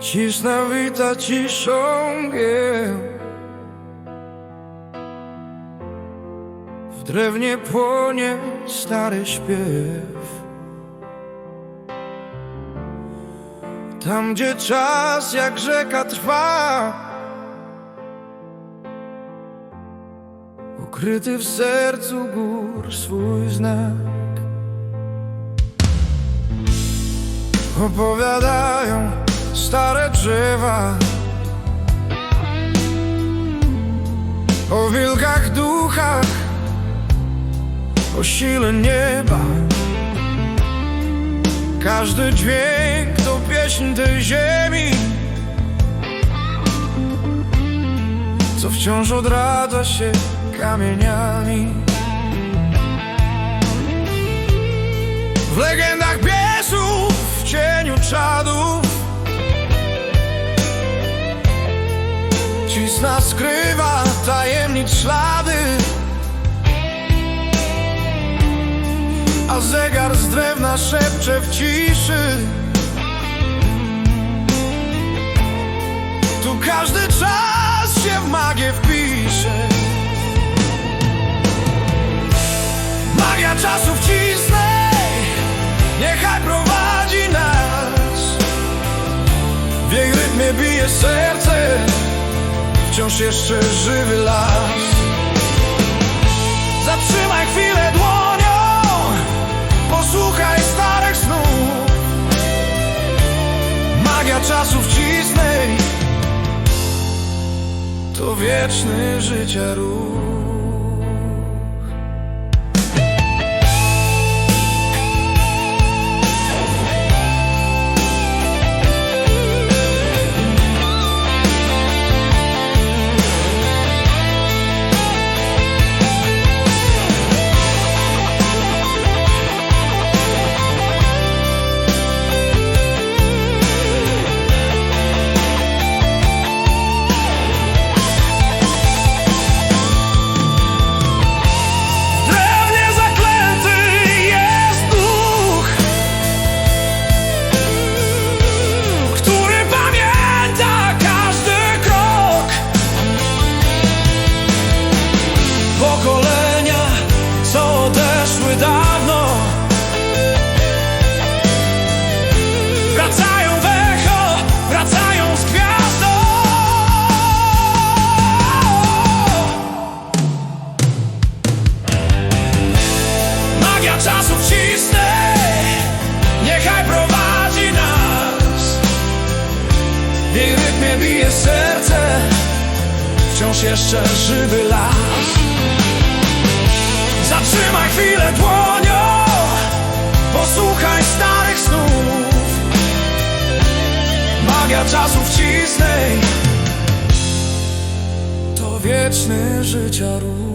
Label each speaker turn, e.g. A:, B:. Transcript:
A: Cisna wita ciszą mgieł W drewnie płonie stary śpiew. Tam gdzie czas jak rzeka trwa Ukryty w sercu gór swój znak. Opowiadają stare drzewa. O wilkach duchach O sile nieba. Każdy dźwięk to pieśń tej ziemi Co wciąż odradza się kamieniami. W legendach biesów, w cieniu czadów Cisna skrywa tajemnic ślady. A zegar z drewna szepcze w ciszy. Tu każdy czas się w magię wpisze. Magia czasów cisnej Niechaj prowadzi nas. W jej rytmie bije serce Wciąż jeszcze żywy las. Zatrzymaj chwilę dłonią Posłuchaj starych snów. Magia czasów cisnej To wieczny życia ruch Wciąż jeszcze żywy las. Zatrzymaj chwilę dłonią. Posłuchaj starych snów. Magia czasów cisnej To wieczny życia ruch